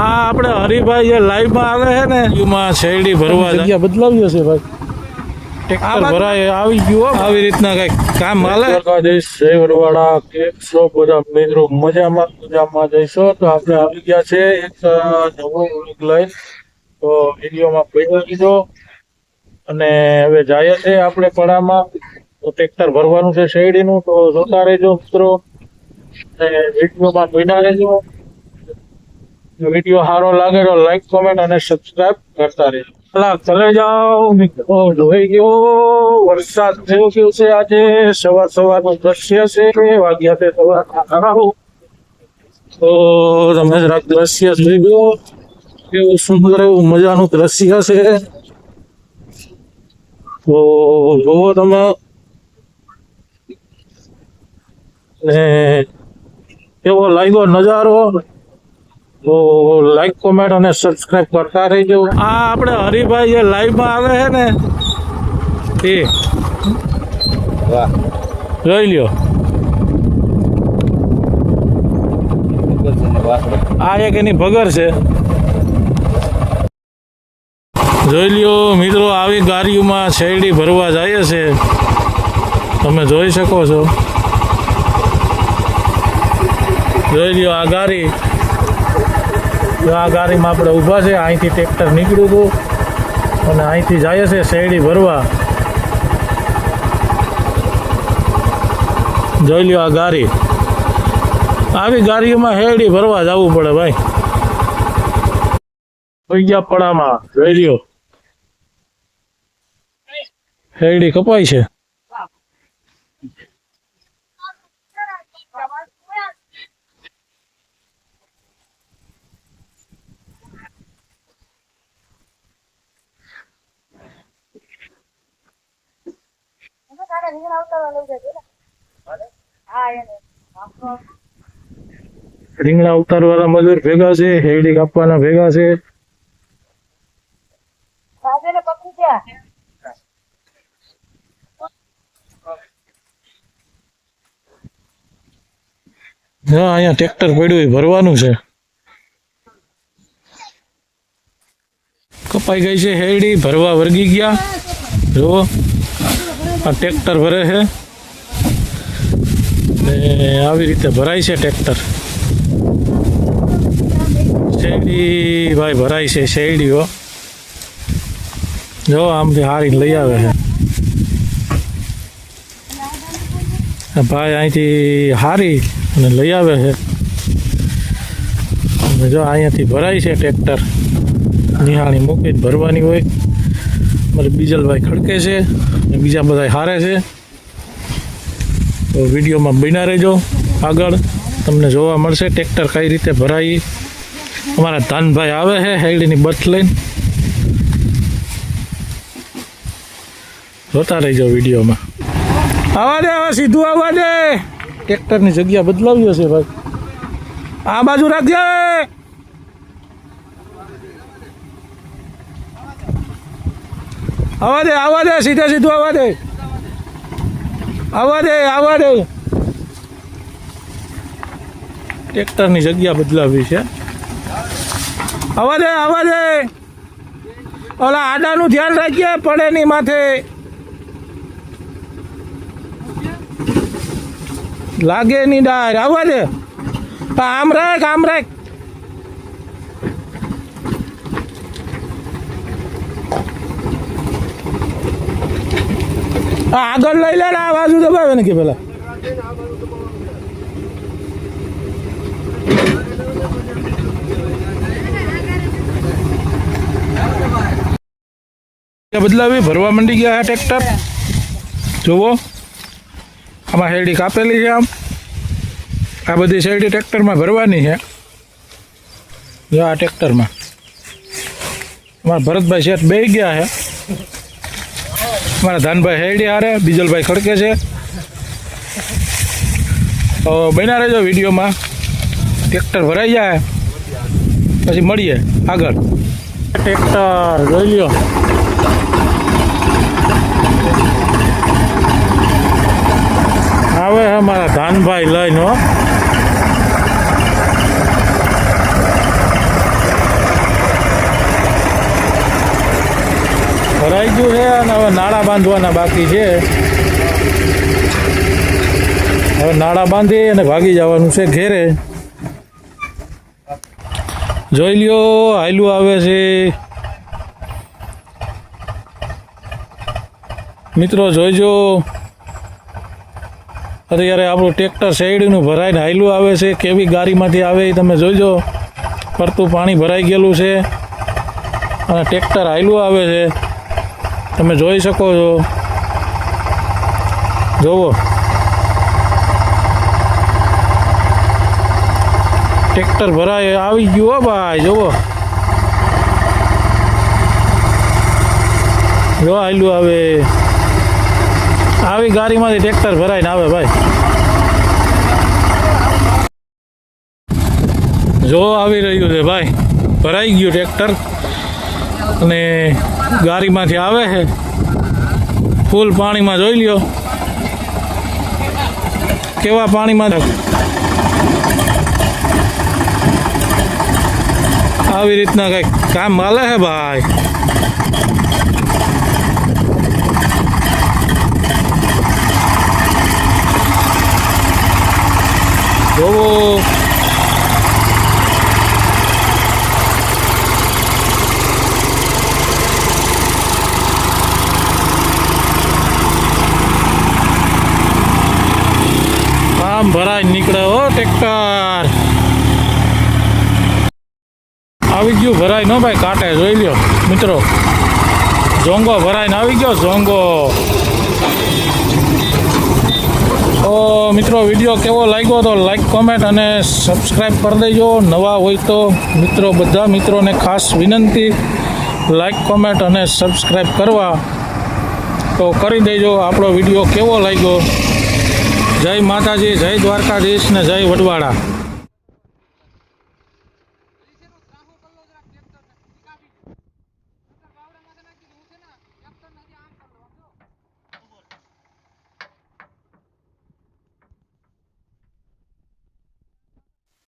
આ આપણે હરિભાઈ જે લાઈવમાં આવે છે ને યુમાં શેરડી ભરવા જગ્યા બદલાવી હશે ભાઈ. ટ્રેક્ટર ભરાય આવી ગયું હો. આવી રીતના કઈ કામ હાલે? દ્વારકાધીશ જય બધા મિત્રો મજામાં મજામાં જઈશો તો આપણે આવી ગયા છે એક નવો લઈને. તો વિડીયોમાં પહેલા કીધો. અને હવે જાય છે આપણે પડામાં. તો ટ્રેક્ટર ભરવાનું છે શેરડીનું. તો જોતા રહેજો મિત્રો. વિડીયોમાં જોઈના રહેજો. વીડિયો સારો લાગે તો લાઈક કોમેન્ટ અને સબસ્ક્રાઇબ કરતા રહેજો. પેલા જાઓ જોઈ ગયો, વરસાદ થયો ગયો છે આજે. સવાર સવારનું દ્રશ્ય છે વાગ્યા છે સવાર. તો તમે જરાક દ્રશ્ય જોઈ ગયો કેવું સુંદર એવું મજાનું દ્રશ્ય છે. તો જોવો તમે. ને કેવો લાગ્યો નજારો? તો લાઈક કોમેન્ટ અને સબસ્ક્રાઇબ કરતા રહેજો. આ આપણે હરિભાઈ જે લાઈવમાં આવે છે ને તે જોઈ લ્યો. આ એક એની ભગર છે. જોઈ લ્યો મિત્રો આવી ગાડીઓમાં શેરડી ભરવા જાય છે. તમે જોઈ શકો છો. જોઈ લ્યો આ ગાડી. આ ગાડીમાં આપણે ઊભા છે. અહીંથી ટ્રેક્ટર નીકળ્યું હતું. અને અહીંથી જાય છે શેરડી ભરવા. જોઈ લ્યો આ ગાડી. આવી ગાડીઓમાં શેરડી ભરવા જવું પડે ભાઈ. થઈ ગયા પડામાં. જોઈ લ્યો. શેરડી કપાય છે. રીંગણા ઉતારવાળા મજૂર ભેગા છે હેડી કાપવાના ભેગા છે. હા, અહીંયા ટ્રેક્ટર પડ્યું એ ભરવાનું છે. કપાઈ ગઈ છે હેરડી ભરવા વર્ગી ગયા. જુઓ. આ ટ્રેક્ટર ભરે છે. ને આવી રીતે ભરાય છે ટ્રેક્ટર. શેરડી ભાઈ ભરાય છે, શેરડીઓ. જો આમથી હારી લઈ આવે છે. ભાઈ અહીંથી હારી અને લઈ આવે છે. જો, અહીંયાથી ભરાય છે ટ્રેક્ટર. નિહાળી મૂકી ભરવાની હોય. મારે બીજલભાઈ ખડકે છે અને બીજા બધા હારે છે. તો વિડીયોમાં બન્યા રહેજો આગળ. તમને જોવા મળશે ટ્રેક્ટર કઈ રીતે ભરાય. અમારા ધાનભાઈ આવે છે હેડીની બર્થ લઈને. જોતા રહેજો વિડીયોમાં. આવા દે આવા, સીધું આવવા દે ટ્રેક્ટરની જગ્યા બદલાવી હશે ભાઈ. આ બાજુ રાખજે. આવા દે આવા દે, સીધે સીધું આવવા દે. આવવા દે આવવા દે. ટ્રેક્ટરની જગ્યા બદલાવી છે. આવવા દે આવવા દે. ઓલા આડાનું ધ્યાન રાખીએ પડે નહીં માથે. લાગે નહીં ડાર આવવા દે આમ રાખ આમ રાખ. આગળ લઈ લે આ બાજુ દબાવે ને કે પેલા. બદલાવી, ભરવા માંડી ગયા આ ટ્રેક્ટર. જુઓ. આમાં શેરડી કાપેલી છે આમ. આ બધી શેરડી ટ્રેક્ટરમાં ભરવાની છે. જો આ ટ્રેક્ટરમાં. અમારા ભરતભાઈ શેઠ બે ગયા છે. અમારા ધાનભાઈ હેડી હારે, બીજલભાઈ ખડકે છે. તો બન્યા રહેજો વિડીયોમાં. ટ્રેક્ટર ભરાઈ જાય, પછી મળીએ આગળ. ટ્રેક્ટર જોઈ લ્યો. આવે હે મારા ધાનભાઈ લઈને ભરાઈ ગયું છે અને હવે નાળા બાંધવાના બાકી છે. હવે નાળા બાંધી અને ભાગી જવાનું છે ઘેરે. જોઈ લ્યો હાયલું આવે છે. મિત્રો, જોઈજો. અત્યારે આપણું ટ્રેક્ટર શેરડીનું ભરાઈને હાયલું આવે છે. કેવી ગાડીમાંથી આવે એ તમે જોઈજો. ફરતું પાણી ભરાઈ ગયેલું છે. અને ટ્રેક્ટર હાયલું આવે છે. તમે જોઈ શકો છો. જોવો. ટ્રેક્ટર ભરાય, આવી ગયું હો ભાઈ, જોવો. જો આવેલું આવે. આવી ગાડીમાંથી ટ્રેક્ટર ભરાઈને આવે ભાઈ. જો આવી રહ્યું છે ભાઈ. ભરાઈ ગયું ટ્રેક્ટર. અને ગાડીમાંથી આવે છે. ફૂલ પાણીમાં જોઈ લ્યો. કેવા પાણીમાં આવી રીતના કંઈક કામ હાલે છે ભાઈ જોવો આમ ભરાઈ નીકળે હો ટ્રેક્ટર. આવી ગયું ભરાય ન ભાઈ, કાંટે જોઈ લ્યો મિત્રો. જોંગો ભરાઈને આવી ગયો જોંગો તો મિત્રો, વીડિયો કેવો લાગ્યો તો લાઈક કોમેન્ટ અને સબસ્ક્રાઈબ કરી દેજો. નવા હોય તો મિત્રો, બધા મિત્રોને ખાસ વિનંતી. લાઈક કોમેન્ટ અને સબસ્ક્રાઈબ કરવા. તો કરી દેજો. આપણો વીડિયો કેવો લાગ્યો? જય માતાજી જય દ્વારકાધીશ ને જય વડવાડા